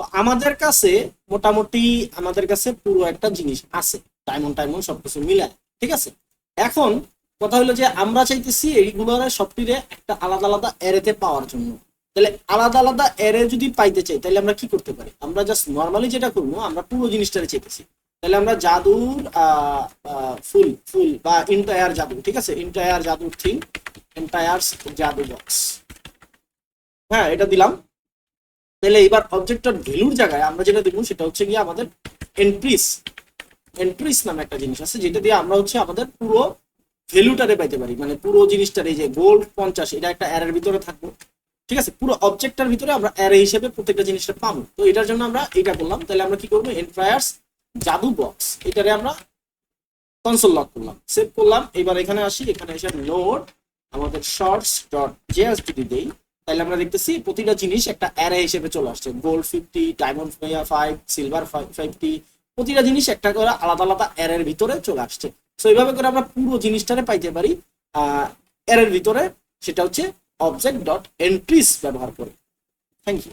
তো আমাদের কাছে মোটামুটি আমাদের কাছে পুরো একটা জিনিস আছে। টাইমন টাইমন সবকিছু মিলায়, ঠিক আছে? এখন কথা হলো যে আমরা চাইতেছি এইগুলোর সবটিরে একটা আলাদা আলাদা এরেতে পাওয়ার জন্য। তাহলে আলাদা আলাদা এরে যদি পাইতে চাই, তাহলে আমরা কি করতে পারি? আমরা জাস্ট নর্মালি যেটা করব, আমরা পুরো জিনিসটারে চাইতেছি। তাহলে আমরা জাদুর ফুল ফুল বা ইন্টায়ার জাদু, ঠিক আছে? ইন্টায়ার জাদুর থিং এন্টায়ার জাদু বক্স হ্যাঁ এটা দিলাম। তাহলে এবার অবজেক্টটার ভ্যালুর জায়গায় আমরা যেটা দেবো সেটা হচ্ছে গিয়ে আমাদের এন্ট্রিস এন্ট্রিস নামে একটা জিনিস আছে, যেটা দিয়ে আমরা হচ্ছে আমাদের পুরো ভ্যালুটারে পাইতে পারি। মানে পুরো জিনিসটার এই যে গোল্ড পঞ্চাশ, এটা একটা অ্যারের ভিতরে থাকব। ঠিক আছে? পুরো অবজেক্টটার ভিতরে আমরা অ্যারে হিসেবে প্রত্যেকটা জিনিসটা পাবো। তো এটার জন্য আমরা এটা করলাম। তাহলে আমরা কি করব? এন্ট্রায়ার্স জাদু বক্স এটারে আমরা কনসোল লক করলাম। সেভ করলাম। এবার এখানে আসি। এখানে এসে নোট আমাদের শর্টস ডট জেএসডিটি দেই তাহলে আমরা দেখতেছি প্রতিটা জিনিস একটা অ্যারে হিসেবে চলে আসছে। Gold fifty diamond five silver fifty প্রতিটা জিনিস একটা করে আলাদা আলাদা অ্যারের ভিতরে চলে আসছে। তো এইভাবে করে আমরা পুরো জিনিসটারে পাইতে পারি অ্যারের ভিতরে, সেটা হচ্ছে অবজেক্ট ডট এন্ট্রিস ব্যবহার করে। Thank you